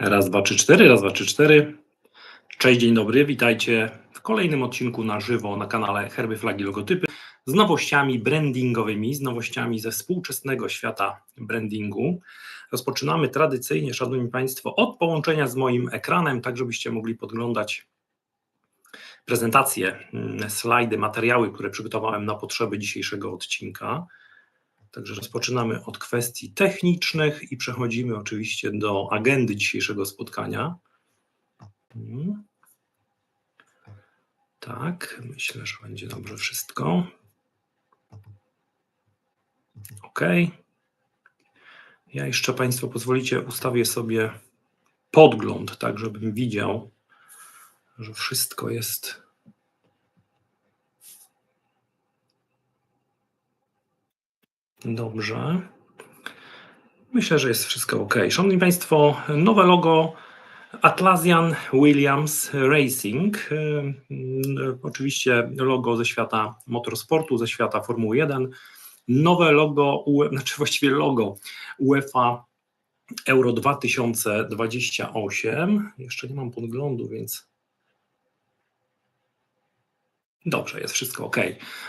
Raz, dwa, trzy, cztery, raz, dwa, trzy, cztery. Cześć, dzień dobry, witajcie w kolejnym odcinku na żywo na kanale Herby, Flagi, Logotypy z nowościami brandingowymi, z nowościami ze współczesnego świata brandingu. Rozpoczynamy tradycyjnie, Szanowni Państwo, od połączenia z moim ekranem, tak żebyście mogli podglądać prezentacje, mm, slajdy, materiały, które przygotowałem na potrzeby dzisiejszego odcinka. Także rozpoczynamy od kwestii technicznych i przechodzimy oczywiście do agendy dzisiejszego spotkania. Mhm. Tak, myślę, że będzie dobrze wszystko. OK. Ja jeszcze Państwo pozwolicie, ustawię sobie podgląd, tak żebym widział, że wszystko jest Dobrze. Myślę, że jest wszystko ok. Szanowni Państwo, nowe logo Atlassian Williams Racing. Yy, Oczywiście logo ze świata motorsportu, ze świata Formuły 1. Nowe logo, UE, znaczy właściwie logo UEFA Euro 2028. Jeszcze nie mam podglądu, więc Dobrze, jest wszystko ok.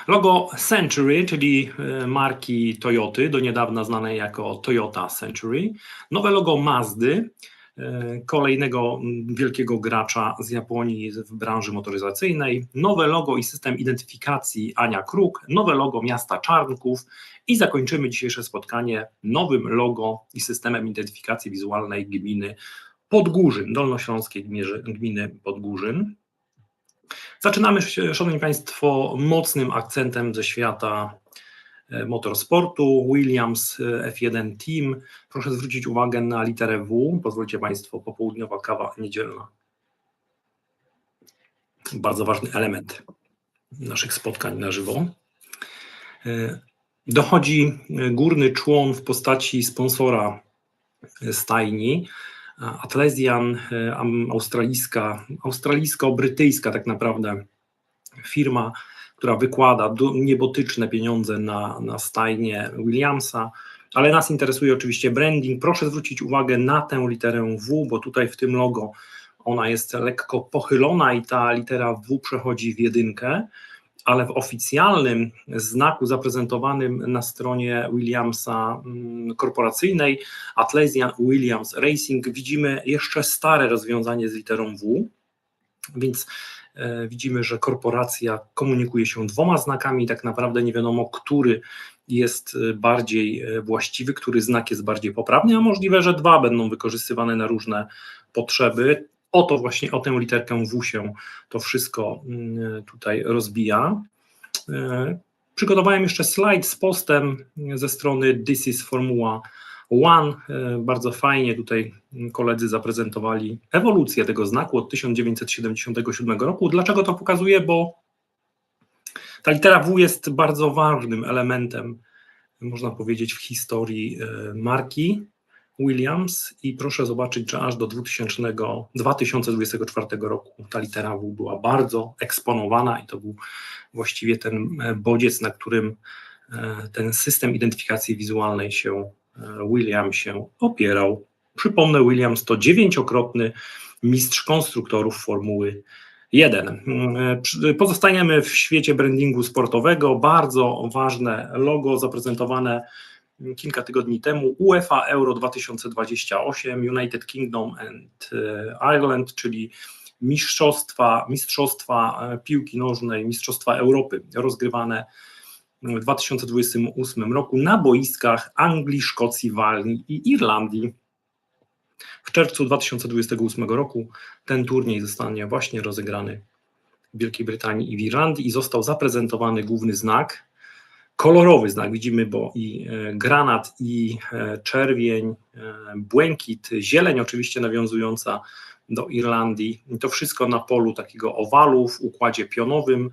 Logo Century, czyli e, marki Toyoty, do niedawna znanej jako Toyota Century. Nowe logo Mazdy, e, kolejnego wielkiego gracza z Japonii w branży motoryzacyjnej. Nowe logo i system identyfikacji Ania Kruk. Nowe logo miasta Czarnków. I zakończymy dzisiejsze spotkanie nowym logo i systemem identyfikacji wizualnej gminy Podgórzyn, dolnośląskiej gminy Podgórzyn. Zaczynamy, Szanowni Państwo, mocnym akcentem ze świata e, motorsportu. Williams e, F1 Team. Proszę zwrócić uwagę na literę W. Pozwólcie Państwo, popołudniowa kawa niedzielna. Bardzo ważny element naszych spotkań na żywo. E, dochodzi górny człon w postaci sponsora stajni, Atlesian, e, australijska, australijsko-brytyjska tak naprawdę firma, która wykłada niebotyczne pieniądze na, na stajnie Williamsa, ale nas interesuje oczywiście branding. Proszę zwrócić uwagę na tę literę W, bo tutaj w tym logo ona jest lekko pochylona i ta litera W przechodzi w jedynkę ale w oficjalnym znaku zaprezentowanym na stronie Williamsa mm, korporacyjnej Atlesian Williams Racing widzimy jeszcze stare rozwiązanie z literą W, więc e, widzimy, że korporacja komunikuje się dwoma znakami, tak naprawdę nie wiadomo, który jest e, bardziej e, właściwy, który znak jest bardziej poprawny, a możliwe, że dwa będą wykorzystywane na różne potrzeby. O to właśnie, o tę literkę W się to wszystko mm, tutaj rozbija. E, przygotowałem jeszcze slajd z postem ze strony This is Formuła One. E, bardzo fajnie tutaj koledzy zaprezentowali ewolucję tego znaku od 1977 roku. Dlaczego to pokazuję? Bo ta litera W jest bardzo ważnym elementem, można powiedzieć, w historii e, marki. Williams i proszę zobaczyć, że aż do 2000, 2024 roku ta litera W była bardzo eksponowana i to był właściwie ten e, bodziec, na którym e, ten system identyfikacji wizualnej się e, Williams się opierał. Przypomnę, Williams to dziewięciokrotny mistrz konstruktorów Formuły 1. Pozostajemy w świecie brandingu sportowego. Bardzo ważne logo zaprezentowane kilka tygodni temu UEFA Euro 2028 United Kingdom and e, Ireland, czyli mistrzostwa, mistrzostwa e, piłki nożnej, mistrzostwa Europy rozgrywane w 2028 roku na boiskach Anglii, Szkocji, Walii i Irlandii. W czerwcu 2028 roku ten turniej zostanie właśnie rozegrany w Wielkiej Brytanii i w Irlandii i został zaprezentowany główny znak kolorowy znak. Widzimy, bo i e, granat, i e, czerwień, e, błękit, zieleń, oczywiście nawiązująca do Irlandii. To wszystko na polu takiego owalu w układzie pionowym.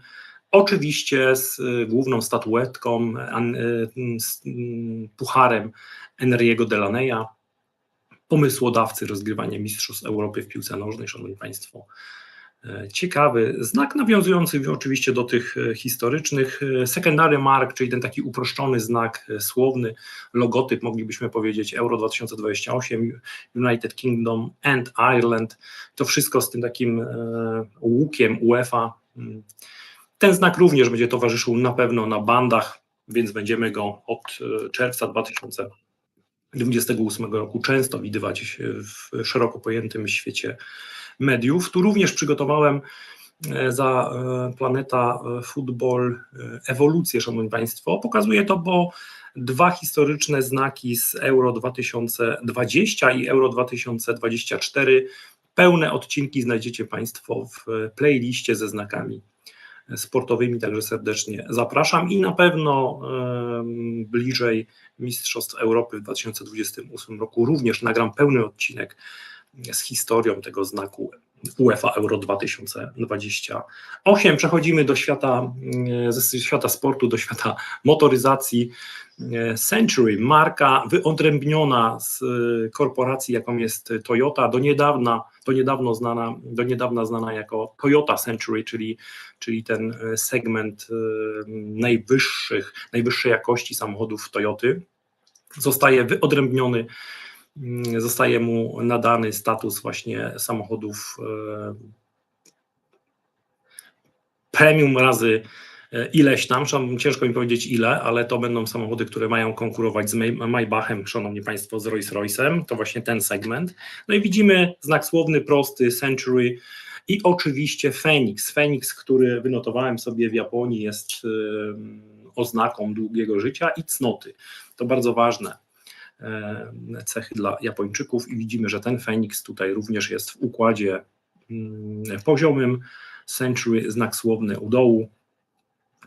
Oczywiście z główną statuetką, z pucharem Enriego Delaneya, pomysłodawcy rozgrywania Mistrzostw Europy w piłce nożnej, Szanowni Państwo. Ciekawy znak nawiązujący oczywiście do tych e, historycznych. E, Secondary mark, czyli ten taki uproszczony znak e, słowny, logotyp, moglibyśmy powiedzieć Euro 2028, United Kingdom and Ireland. To wszystko z tym takim łukiem UEFA. Mm. Ten znak również będzie towarzyszył na pewno na bandach, więc będziemy go od czerwca 2028 roku często widywać w szeroko pojętym świecie mediów. Tu również przygotowałem e, za e, Planeta Football e, ewolucję, Szanowni Państwo. Pokazuje to, bo dwa historyczne znaki z Euro 2020 i Euro 2024. Pełne odcinki znajdziecie Państwo w playliście ze znakami sportowymi, także serdecznie zapraszam i na pewno bliżej Mistrzostw Europy w 2028 roku również nagram pełny odcinek z historią tego znaku UEFA Euro 2028. Przechodzimy do świata, mm, ze świata sportu do świata motoryzacji. Century, marka wyodrębniona z e, korporacji, jaką jest Toyota, do niedawna, do niedawno znana, do niedawna znana jako Toyota Century, czyli, czyli ten e, segment e, najwyższych, najwyższej jakości samochodów Toyoty. Zostaje wyodrębniony zostaje mu nadany status właśnie samochodów e, premium razy e, ileś tam, ciężko mi powiedzieć ile, ale to będą samochody, które mają konkurować z May- Maybachem, szanowni państwo, z Rolls-Royce'em, to właśnie ten segment. No i widzimy znak słowny, prosty, Century i oczywiście Phoenix. Phoenix, który wynotowałem sobie w Japonii jest oznaką długiego życia i cnoty. To bardzo ważne cechy dla Japończyków i widzimy, że ten Feniks tutaj również jest w układzie mm, poziomym. Century, znak słowny u dołu.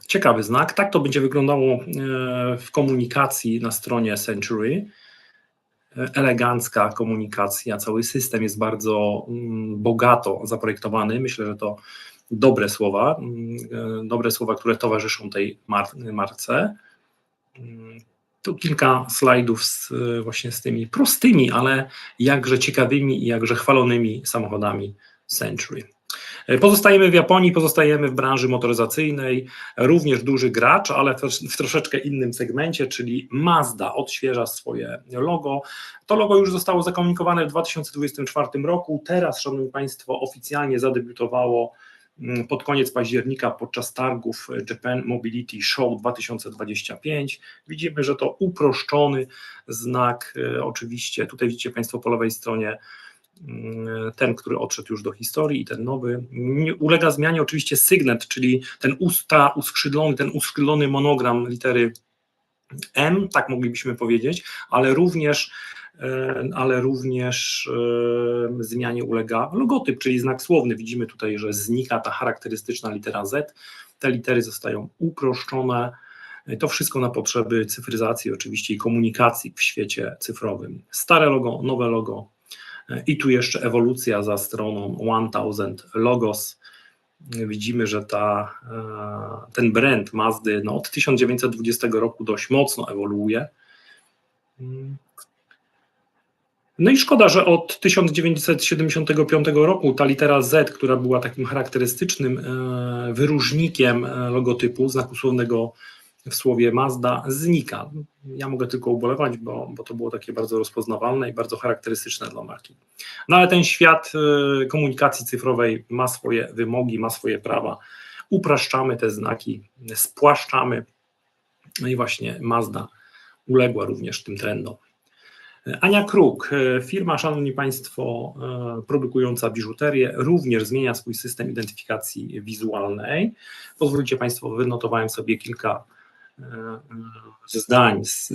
Ciekawy znak. Tak to będzie wyglądało e, w komunikacji na stronie Century. E, Elegancka komunikacja, cały system jest bardzo mm, bogato zaprojektowany. Myślę, że to dobre słowa, mm, e, dobre słowa, które towarzyszą tej mar- marce. Tu kilka slajdów z, e, właśnie z tymi prostymi, ale jakże ciekawymi i jakże chwalonymi samochodami Century. E, Pozostajemy w Japonii, pozostajemy w branży motoryzacyjnej, również duży gracz, ale w troszeczkę innym segmencie, czyli Mazda odświeża swoje logo. To logo już zostało zakomunikowane w 2024 roku. Teraz, Szanowni Państwo, oficjalnie zadebiutowało pod koniec października podczas targów Japan Mobility Show 2025. Widzimy, że to uproszczony znak. e, Oczywiście tutaj widzicie Państwo po lewej stronie mm, ten, który odszedł już do historii i ten nowy. Ulega zmianie oczywiście sygnet, czyli ten usta uskrzydlony, ten uskrzydlony monogram litery M, tak moglibyśmy powiedzieć, ale również e, ale również e, zmianie ulega logotyp, czyli znak słowny. Widzimy tutaj, że znika ta charakterystyczna litera Z. Te litery zostają uproszczone. To wszystko na potrzeby cyfryzacji oczywiście i komunikacji w świecie cyfrowym. Stare logo, nowe logo, i tu jeszcze ewolucja za stroną 1000 Logos. Widzimy, że ta, e, ten brand Mazdy no, od 1920 roku dość mocno ewoluuje. No i szkoda, że od 1975 roku ta litera Z, która była takim charakterystycznym e, wyróżnikiem e, logotypu, znaku słownego w słowie Mazda, znika. Ja mogę tylko ubolewać, bo, bo to było takie bardzo rozpoznawalne i bardzo charakterystyczne dla marki. No ale ten świat e, komunikacji cyfrowej ma swoje wymogi, ma swoje prawa. Upraszczamy te znaki, spłaszczamy. No i właśnie Mazda uległa również tym trendom. Ania Kruk, e, firma, szanowni państwo, e, produkująca biżuterię, również zmienia swój system identyfikacji wizualnej. Pozwólcie państwo, wynotowałem sobie kilka e, zdań z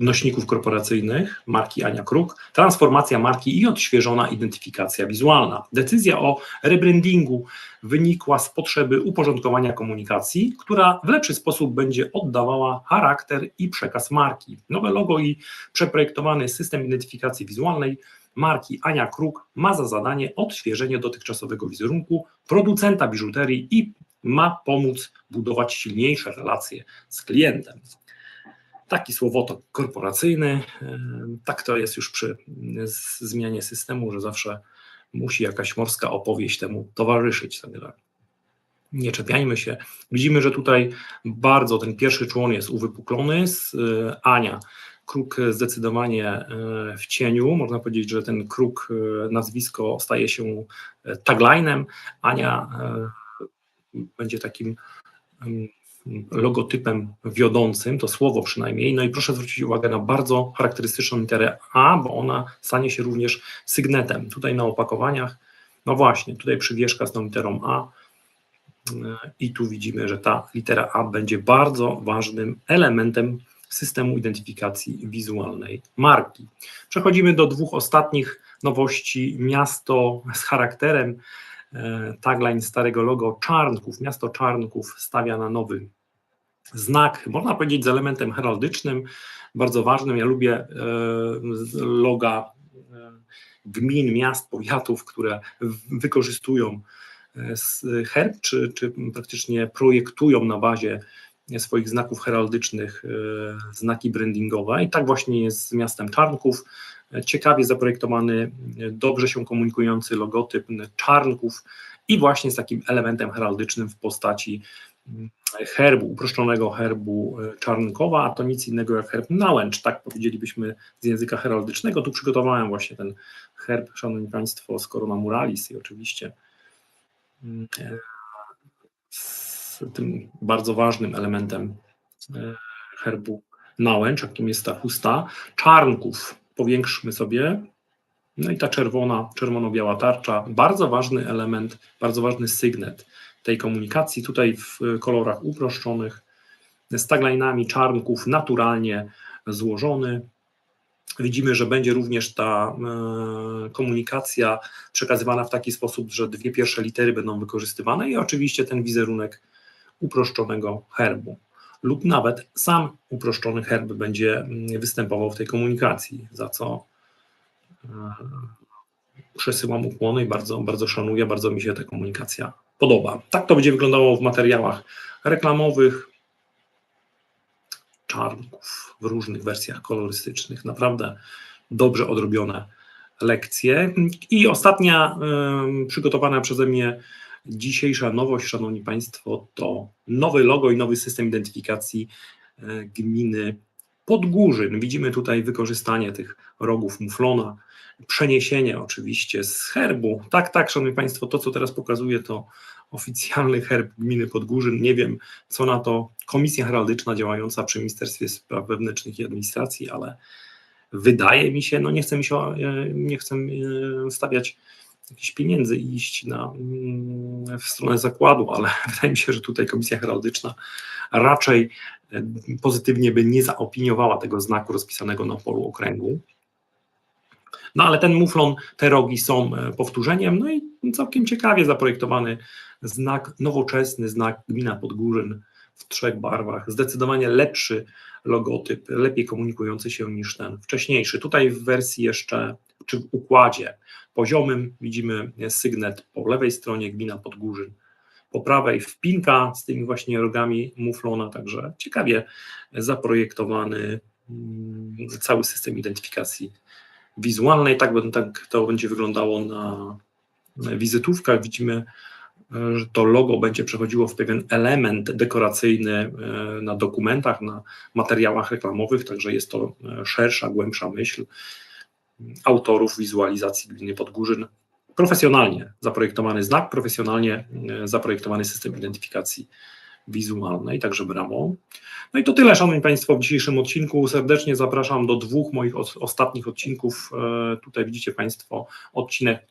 nośników korporacyjnych marki Ania Kruk, transformacja marki i odświeżona identyfikacja wizualna. Decyzja o rebrandingu wynikła z potrzeby uporządkowania komunikacji, która w lepszy sposób będzie oddawała charakter i przekaz marki. Nowe logo i przeprojektowany system identyfikacji wizualnej marki Ania Kruk ma za zadanie odświeżenie dotychczasowego wizerunku producenta biżuterii i ma pomóc budować silniejsze relacje z klientem taki słowotok korporacyjny. Tak to jest już przy zmianie systemu, że zawsze musi jakaś morska opowieść temu towarzyszyć. Także nie czepiajmy się. Widzimy, że tutaj bardzo ten pierwszy człon jest uwypuklony. Y, Ania, kruk zdecydowanie e, w cieniu. Można powiedzieć, że ten kruk, e, nazwisko staje się e, taglinem. Ania będzie takim logotypem wiodącym, to słowo przynajmniej. No i proszę zwrócić uwagę na bardzo charakterystyczną literę A, bo ona stanie się również sygnetem. Tutaj na opakowaniach, no właśnie, tutaj przywieszka z tą literą A. I tu widzimy, że ta litera A będzie bardzo ważnym elementem systemu identyfikacji wizualnej marki. Przechodzimy do dwóch ostatnich nowości. Miasto z charakterem. E, tagline starego logo Czarnków. Miasto Czarnków stawia na nowy znak, można powiedzieć z elementem heraldycznym, bardzo ważnym. Ja lubię e, loga e, gmin, miast, powiatów, które wykorzystują herb, czy, czy praktycznie projektują na bazie swoich znaków heraldycznych e, znaki brandingowe i tak właśnie jest z miastem Czarnków. Ciekawie zaprojektowany, dobrze się komunikujący logotyp Czarnków i właśnie z takim elementem heraldycznym w postaci herbu, uproszczonego herbu e, Czarnkowa, a to nic innego jak herb Nałęcz, tak powiedzielibyśmy z języka heraldycznego. Tu przygotowałem właśnie ten herb, szanowni państwo, z Corona Muralis i oczywiście mm, e, tym bardzo ważnym elementem e, herbu nałęcz, jakim jest ta chusta, czarnków. Powiększmy sobie, no i ta czerwona, czerwono-biała tarcza, bardzo ważny element, bardzo ważny sygnet tej komunikacji, tutaj w kolorach uproszczonych, z tagline'ami czarnków naturalnie złożony. Widzimy, że będzie również ta e, komunikacja przekazywana w taki sposób, że dwie pierwsze litery będą wykorzystywane i oczywiście ten wizerunek uproszczonego herbu lub nawet sam uproszczony herb będzie mm, występował w tej komunikacji, za co e, przesyłam ukłony i bardzo, bardzo szanuję, bardzo mi się ta komunikacja podoba. Tak to będzie wyglądało w materiałach reklamowych, czarnków w różnych wersjach kolorystycznych. Naprawdę dobrze odrobione lekcje. I ostatnia y, przygotowana przeze mnie Dzisiejsza nowość, Szanowni Państwo, to nowy logo i nowy system identyfikacji e, gminy Podgórzyn. Widzimy tutaj wykorzystanie tych rogów muflona, przeniesienie oczywiście z herbu. Tak, tak, Szanowni Państwo, to co teraz pokazuję to oficjalny herb gminy Podgórzyn. Nie wiem, co na to Komisja Heraldyczna działająca przy Ministerstwie Spraw Wewnętrznych i Administracji, ale wydaje mi się, no nie chcę mi się, e, nie chcę e, stawiać jakichś pieniędzy i iść na, mm, w stronę zakładu, ale wydaje mi się, że tutaj Komisja Heraldyczna raczej e, pozytywnie by nie zaopiniowała tego znaku rozpisanego na polu okręgu. No ale ten muflon, te rogi są e, powtórzeniem, no i całkiem ciekawie zaprojektowany znak, nowoczesny znak Gmina Podgórzyn w trzech barwach, zdecydowanie lepszy logotyp, lepiej komunikujący się niż ten wcześniejszy. Tutaj w wersji jeszcze, czy w układzie poziomym widzimy sygnet po lewej stronie gmina Podgórzyn, po prawej wpinka z tymi właśnie rogami muflona, także ciekawie zaprojektowany mm, cały system identyfikacji wizualnej. Tak, tak to będzie wyglądało na wizytówkach. Widzimy, że to logo będzie przechodziło w pewien element dekoracyjny e, na dokumentach, na materiałach reklamowych, także jest to e, szersza, głębsza myśl autorów wizualizacji gminy Podgórzyn. Profesjonalnie zaprojektowany znak, profesjonalnie e, zaprojektowany system identyfikacji wizualnej, także brawo. No i to tyle, Szanowni Państwo, w dzisiejszym odcinku. Serdecznie zapraszam do dwóch moich ostatnich odcinków. E, tutaj widzicie Państwo odcinek,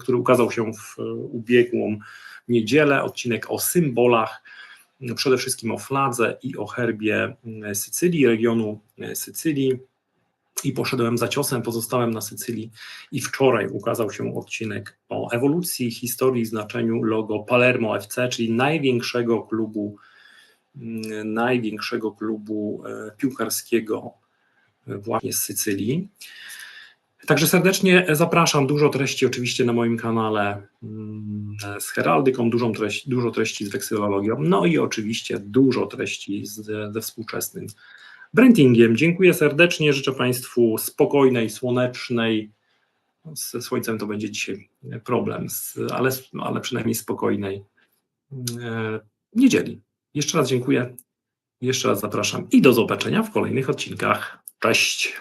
który ukazał się w ubiegłą niedzielę, odcinek o symbolach, przede wszystkim o fladze i o herbie Sycylii, regionu Sycylii i poszedłem za ciosem, pozostałem na Sycylii i wczoraj ukazał się odcinek o ewolucji, historii, znaczeniu logo Palermo FC, czyli największego klubu, mm, największego klubu e, piłkarskiego e, właśnie z Sycylii. Także serdecznie zapraszam. Dużo treści oczywiście na moim kanale mm, z heraldyką, dużą treść, dużo treści z weksylologią, no i oczywiście dużo treści z, ze współczesnym brandingiem. Dziękuję serdecznie, życzę Państwu spokojnej, słonecznej, Ze słońcem to będzie dzisiaj problem, ale, ale przynajmniej spokojnej e, niedzieli. Jeszcze raz dziękuję. Jeszcze raz zapraszam i do zobaczenia w kolejnych odcinkach. Cześć.